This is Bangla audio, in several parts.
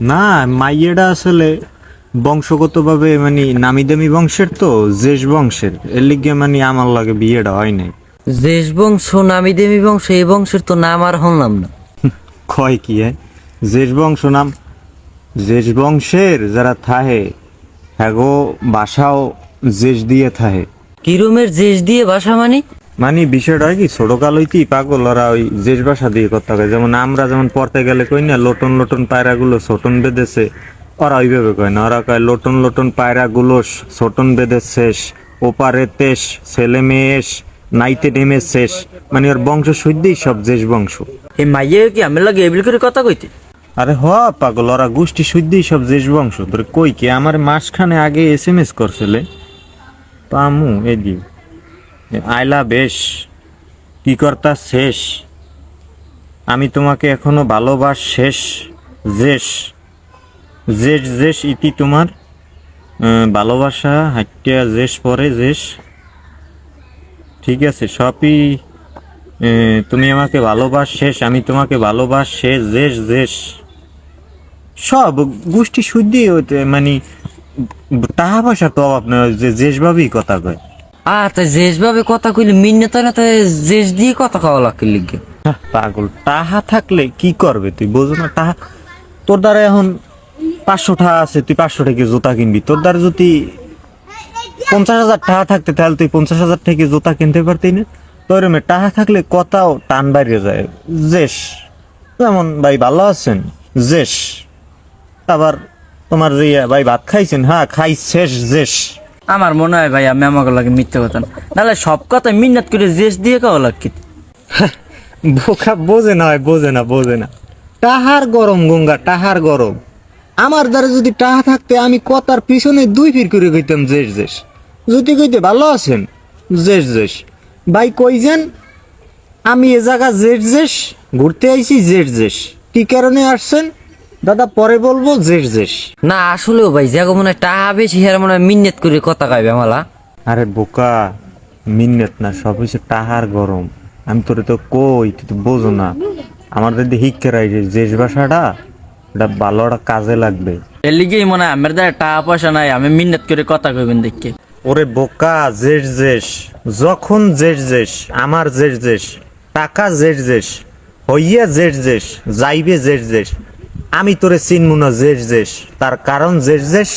না মাইয়েটা আসলে বংশগতভাবে মানে নামি দামি বংশের তো জেশ বংশের। এর লিগে মানে আমার লাগে বিয়েটা হয় নাই। দেশ বংশ নামি দেমি বংশ এই বংশের তো নাম আর হলাম না। কয় কি হ্যাঁ? জেশ বংশ নাম? জেশ বংশের যারা থাহে হ্যাগো বাসাও জেশ দিয়ে থাহে। কিরমের দেশ দিয়ে বাসা মানে? মানে বিষয়টা হয় কি ছোট কাল হইতেই পাগল ওরা ওই জেশ ভাষা দিয়ে কথা কয় যেমন আমরা যেমন পড়তে গেলে কই না লোটন লোটন পায়রাগুলো ছোটন বেঁধেছে ওরা ওইভাবে কয় না। ওরা কয় লোটন লোটন পায়রাগুলো ছোটন বেঁধে শেষ ওপারে তেস ছেলে মেয়ে নাইতে নেমে শেষ। মানে ওর বংশ শুদ্ধই সব জেশ বংশ। এই মাইয়ে কি আমি লাগে এবিল করে কথা কইতে? আরে হ পাগল ওরা গোষ্ঠী শুদ্ধই সব জেশ বংশ। তোর কই কি আমার মাসখানে আগে এস এম এস করছিলে পামু এদি আইলা বেশ, কি কর্তা শেষ? আমি তোমাকে এখনও ভালোবাস শেষ জেস জেস জেস ইতি তোমার ভালোবাসা হাইটিয়া জেস পরে জেস। ঠিক আছে, সবই তুমি আমাকে ভালোবাস শেষ, আমি তোমাকে ভালোবাস শেষ জেস জেস। সব গোষ্ঠী শুদ্ধি মানে টাকা পয়সার তো অভাব নয়, যে জেসভাবেই কথা কয়। আ তা জেস কথা কইলে মিন্নে তো না তো জেস দিয়ে কথা কওয়া লাগে লিগে। হাহ, পাগল। টাহা থাকলে কি করবে তুই? বোঝো না টাহা তোর দ্বারা এখন পাঁচশো টাকা আছে তুই পাঁচশো টাকা জুতা কিনবি। তোর দ্বারা যদি পঞ্চাশ হাজার টাকা থাকতে তাহলে তুই পঞ্চাশ হাজার থেকে জুতা কিনতে পারতি না। তোর এমনি টাকা থাকলে কথাও টান বাইরে যায়। জেস। যেমন ভাই ভালো আছেন? জেস। আবার তোমার যে ভাই ভাত খাইছেন? হ্যাঁ খাই শেষ জেস। আমার মনে হয় ভাই আমি আমাকে লাগে মিথ্যে কথা নাহলে সব কথা মিন্নাত করে জেস দিয়ে কওয়া লাগে বোকা বোঝে না ভাই, বোঝে না বোঝে না। টাহার গরম গঙ্গা, টাহার গরম। আমার দ্বারা যদি টাহা থাকতে, আমি কথার পিছনে দুই ফির করে কইতাম, জেস জেস। যদি কইতে, ভালো আছেন? জেস জেস। ভাই কই যান? আমি এ জায়গা জেস জেস। ঘুরতে আইছি, জেস জেস। কি কারণে আসছেন? দাদা পরে বলব জেস জেস। না আসলেও ভাই যাগো মনে হয় টাহা বেশি হের মনে মিন্নেত করে কথা কইবে মালা। আরে বোকা মিন্নত না সব হচ্ছে টাহার গরম। আমি তোরে তো কই তুই তো বোঝো না। আমার যদি রাই যে জেস ভাষাটা এটা ভালো একটা কাজে লাগবে। এর লিগেই মনে হয় আমার দ্বারা টাকা পয়সা নাই আমি মিন্নেত করে কথা কইবেন দেখকে ওরে বোকা জেস জেস। যখন জেস জেস আমার জেস জেস টাকা জেস জেস হইয়া জেস জেস যাইবে জেস জেস। আমি তোরে চিনমু না জেস জেস তার কারণ জেস জেস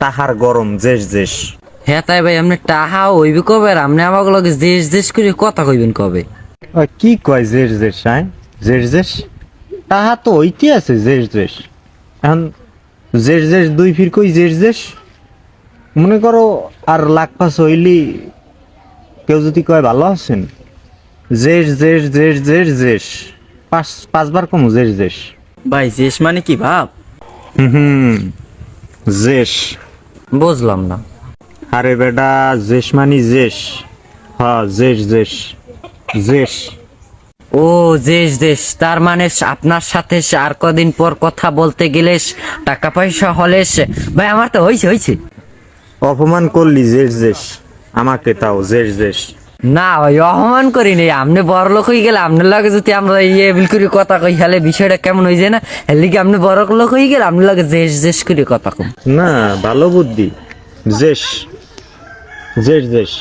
তাহার গরম জেস জেস হ্যাঁ তাই ভাই আপনি টাহা হইবে কবে? আর আপনি আমাকে লগে জেস জেস করে কথা কইবেন কবে? ওই কি কয় জেস জেস হ্যাঁ? জেস জেস তাহা তো ওইটি আছে জেস জেস এখন জেস জেস দুই ফির কই জেস জেস মনে করো আর লাখ পাঁচ হইলি কেউ যদি কয় ভালো আছেন? জেস জেস জেস জেস জেস পাঁচ পাঁচবার কম জেস জেস ভাই জেস মানে কি ভাব? হুম জেস বুঝলাম না। আরে বেটা জেস মানি জেস হ্যাঁ জেস জেস জেস ও দেশ দেশ তার মানে আপনার সাথে আর কদিন পর কথা বলতে গেলে টাকা পয়সা হলে ভাই আমার তো হয়েছে হয়েছে অপমান করলি জেস জেস আমাকে তাও জেস জেস না ভাই, অপমান করি নাই আপনি বড় লোক হয়ে গেলে আপনার লগে যদি আমরা ইয়ে বিল করে, কথা কই হলে বিষয়টা কেমন হয়ে যায় না? হলে কি আপনি বড় লোক হয়ে গেলে আপনার লগে জেস জেস করে কথা কম। না, ভালো বুদ্ধি। জেস জেস জেস